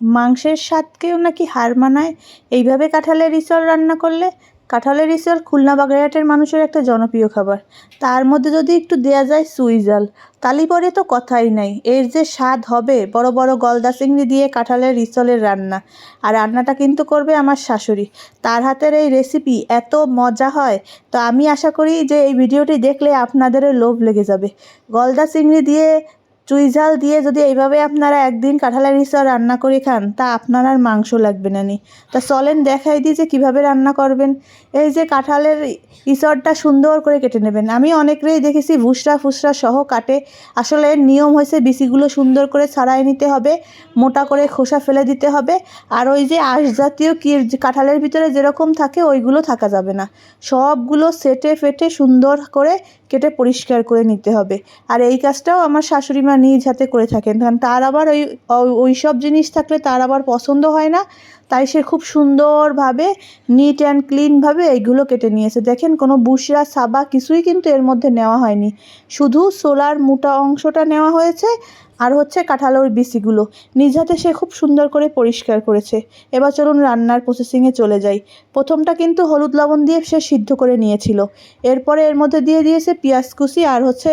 মাংসের স্বাদকেও নাকি হার মানায়। এইভাবে কাঁঠালের ইসল রান্না করলে কাঁঠালের ইসল খুলনা বাগেরহাটের মানুষের একটা জনপ্রিয় খাবার। তার মধ্যে যদি একটু দেয়া যায় সুইজাল তালি পরে তো কথাই নাই। এর যে স্বাদ হবে, বড় বড় গলদা চিংড়ি দিয়ে কাঁঠালের ইসলের রান্না। আর রান্নাটা কিন্তু করবে আমার শাশুড়ি। তার হাতের এই রেসিপি এত মজা হয়, তো আমি আশা করি যে এই ভিডিওটি দেখলে আপনাদেরও লোভ লেগে যাবে। গলদা চিংড়ি দিয়ে চুই ঝাল দিয়ে যদি এইভাবে আপনারা একদিন কাঁঠালের ইঁচড় রান্না করে খান, তা আপনার আর মাংস লাগবে না নি। তা চলেন দেখাই দিই যে কীভাবে রান্না করবেন। এই যে কাঁঠালের ইঁচড়টা সুন্দর করে কেটে নেবেন। আমি অনেকেরই দেখেছি ভুসরা ফুসরা সহ কাটে। আসলে নিয়ম হয়েছে বিচিগুলো সুন্দর করে ছাড়াই নিতে হবে, মোটা করে খোসা ফেলে দিতে হবে। আর ওই যে আঁশ জাতীয় কি কাঁঠালের ভিতরে যেরকম থাকে, ওইগুলো থাকা যাবে না। সবগুলো সেটে ফেটে সুন্দর করে কেটে পরিষ্কার করে নিতে হবে। আর এই কাজটাও আমার শাশুড়ি মা নিজ হাতে করে থাকেন। কারণ তার আবার ওই ওই সব জিনিস থাকলে তার আবার পছন্দ হয় না। তাই সে খুব সুন্দরভাবে নিট অ্যান্ড ক্লিনভাবে এইগুলো কেটে নিয়েছে। দেখেন, কোনো বুসরা, সাবা কিছুই কিন্তু এর মধ্যে নেওয়া হয়নি। শুধু সোলার মোটা অংশটা নেওয়া হয়েছে আর হচ্ছে কাঁঠালোর বিচিগুলো। নিজ হাতে সে খুব সুন্দর করে পরিষ্কার করেছে। এবার চলুন রান্নার প্রসেসিংয়ে চলে যাই। প্রথমটা কিন্তু হলুদ লবণ দিয়ে সে সিদ্ধ করে নিয়েছিল। এরপরে এর মধ্যে দিয়ে দিয়েছে পেঁয়াজ কুচি আর হচ্ছে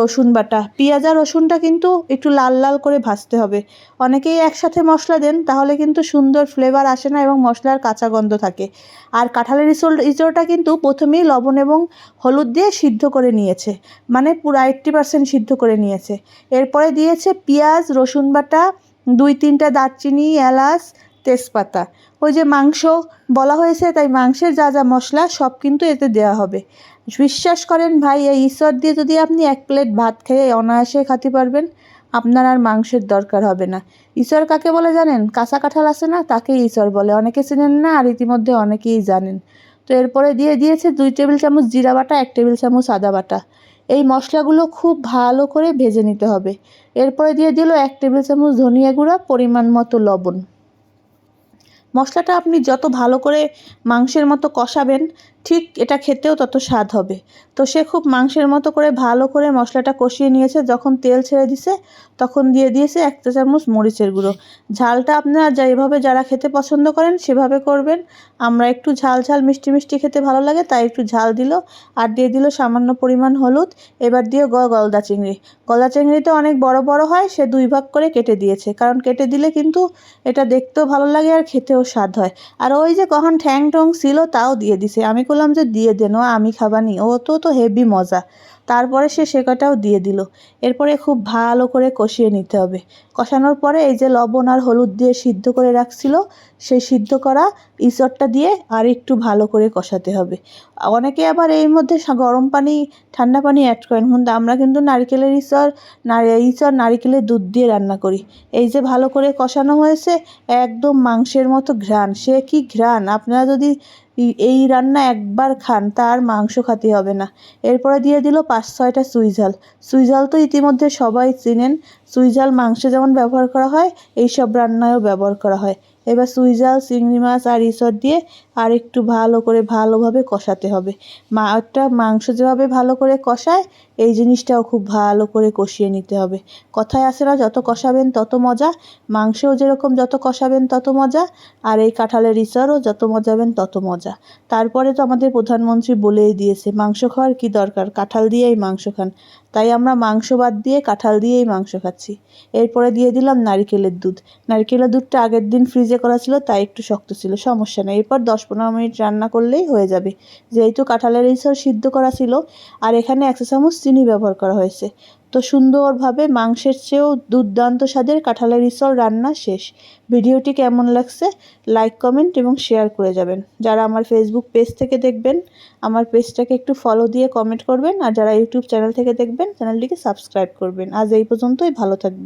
রসুন বাটা। পেঁয়াজ আর রসুনটা কিন্তু একটু লাল লাল করে ভাজতে হবে। অনেকেই একসাথে মশলা দেন, তাহলে কিন্তু সুন্দর ফ্লেভার আসে না এবং মশলার কাঁচা গন্ধ থাকে। আর কাঁঠালের ইঁচড় ইঁচড়টা কিন্তু প্রথমেই লবণ এবং হলুদ দিয়ে সিদ্ধ করে নিয়েছে। মানে পুরো এইট্টি পার্সেন্ট সিদ্ধ করে নিয়েছে। এরপরে দিয়েছে পেঁয়াজ, রসুন বাটা, দুই তিনটা দারচিনি, এলাচ তেজপাতা। ওই যে মাংস বলা হয়েছে, তাই মাংসের যা যা মশলা, সব কিন্তু এতে দেওয়া হবে। বিশ্বাস করেন ভাই, এই ঈশ্বর দিয়ে যদি আপনি এক প্লেট ভাত খেয়ে অনায়াসে খাতে পারবেন, আপনার আর মাংসের দরকার হবে না। ঈশ্বর কাকে বলে জানেন? কাঁচা কাঁঠাল আছে না, তাকেই ঈশ্বর বলে। অনেকে চেনেন না, আর ইতিমধ্যে অনেকেই জানেন। তো এরপরে দিয়ে দিয়েছে দুই টেবিল চামচ জিরা বাটা, এক টেবিল চামচ আদা বাটা। এই মশলাগুলো খুব ভালো করে ভেজে নিতে হবে। এরপরে দিয়ে দিল এক টেবিল চামচ ধনিয়া গুঁড়া, পরিমাণ মতো লবণ। মশলাটা আপনি যত ভালো করে মাংসের মতো কষাবেন ঠিক এটা খেতেও তত স্বাদ হবে। তো সে খুব মাংসের মতো করে ভালো করে মশলাটা কষিয়ে নিয়েছে, যখন তেল ছেড়ে দিছে, তখন দিয়ে দিয়েছে এক চা চামচ মরিচের গুঁড়ো। ঝালটা আপনারা যেভাবে যারা খেতে পছন্দ করেন, সেভাবে করবেন। আমরা একটু ঝাল ঝাল মিষ্টি মিষ্টি খেতে ভালো লাগে, তাই একটু ঝাল দিল আর দিয়ে দিল সামান্য পরিমাণ হলুদ। এবার দিয়ে গ গলদা চিংড়ি। গলদা চিংড়ি তো অনেক বড় বড় হয়, সে দুই ভাগ করে কেটে দিয়েছে। কারণ কেটে দিলে কিন্তু এটা দেখতেও ভালো লাগে আর খেতেও স্বাদ হয়। আর ওই যে কখন ঠ্যাং টং ছিল, তাও দিয়ে দিছে। আমি বললাম যে দিয়ে দেন আমি খাবানি ও তো তো হেভি মজা। তারপরে সে সেকাটাও দিয়ে দিল। এরপরে খুব ভালো করে কষিয়ে নিতে হবে। কষানোর পরে এই যে লবণ আর হলুদ দিয়ে সিদ্ধ করে রাখছিল, সেই সিদ্ধ করা ইঁচড়টা দিয়ে আর একটু ভালো করে কষাতে হবে। অনেকে আবার এই মধ্যে গরম পানি, ঠান্ডা পানি অ্যাড করেন। কিন্তু আমরা কিন্তু নারকেলের ইঁচড় ইঁচড় নারিকেলের দুধ দিয়ে রান্না করি। এই যে ভালো করে কষানো হয়েছে, একদম মাংসের মতো ঘ্রাণ। সে কি ঘ্রাণ? আপনারা যদি এই রান্না একবার খান, তার মাংস খাতে হবে না। এরপরে দিয়ে দিল পাঁচ ছয়টা সুইজাল সুইজাল তো ইতিমধ্যে সবাই চিনেন। সুইজাল মাংসে যেমন ব্যবহার করা হয় এই সব রান্নায়ও ব্যবহার করা হয়। এবার সুইজাল চিংড়ি মাছ আর ইসর দিয়ে আর একটু ভালো করে ভালোভাবে কষাতে হবে। মা একটা মাংস যেভাবে ভালো করে কষায়, এই জিনিসটাও খুব ভালো করে কষিয়ে নিতে হবে। কথায় আসে না, যত কষাবেন তত মজা। মাংসও যেরকম যত কষাবেন তত মজা। আর এই কাঁঠালের ইসরও যত মজাবেন তত মজা। তারপরে তো আমাদের প্রধানমন্ত্রী বলেই দিয়েছে, মাংস খাওয়ার কি দরকার? কাঁঠাল দিয়েই মাংস খান। তাই আমরা মাংস বাদ দিয়ে কাঁঠাল দিয়েই মাংস খাচ্ছি। এরপরে দিয়ে দিলাম নারিকেলের দুধ। নারিকেলের দুধটা আগের দিন ফ্রিজে করা ছিল, তাই একটু শক্ত ছিল, সমস্যা নেই। এরপর দশ পনেরো মিনিট রান্না করলেই হয়ে যাবে। যেহেতু কাঁঠালের ইসর সিদ্ধ করা ছিল, আর এখানে একশো চামচ চিনি ব্যবহার করা হয়েছে। তো সুন্দরভাবে মাংসের চেয়েও দুর্দান্ত স্বাদের কাঁঠালের ইসল রান্না শেষ। ভিডিওটি কেমন লাগছে, লাইক, কমেন্ট এবং শেয়ার করে যাবেন। যারা আমার ফেসবুক পেজ থেকে দেখবেন, আমার পেজটাকে একটু ফলো দিয়ে কমেন্ট করবেন, আর যারা ইউটিউব চ্যানেল থেকে দেখবেন চ্যানেলটিকে সাবস্ক্রাইব করবেন। আজ এই পর্যন্তই, ভালো থাকবেন।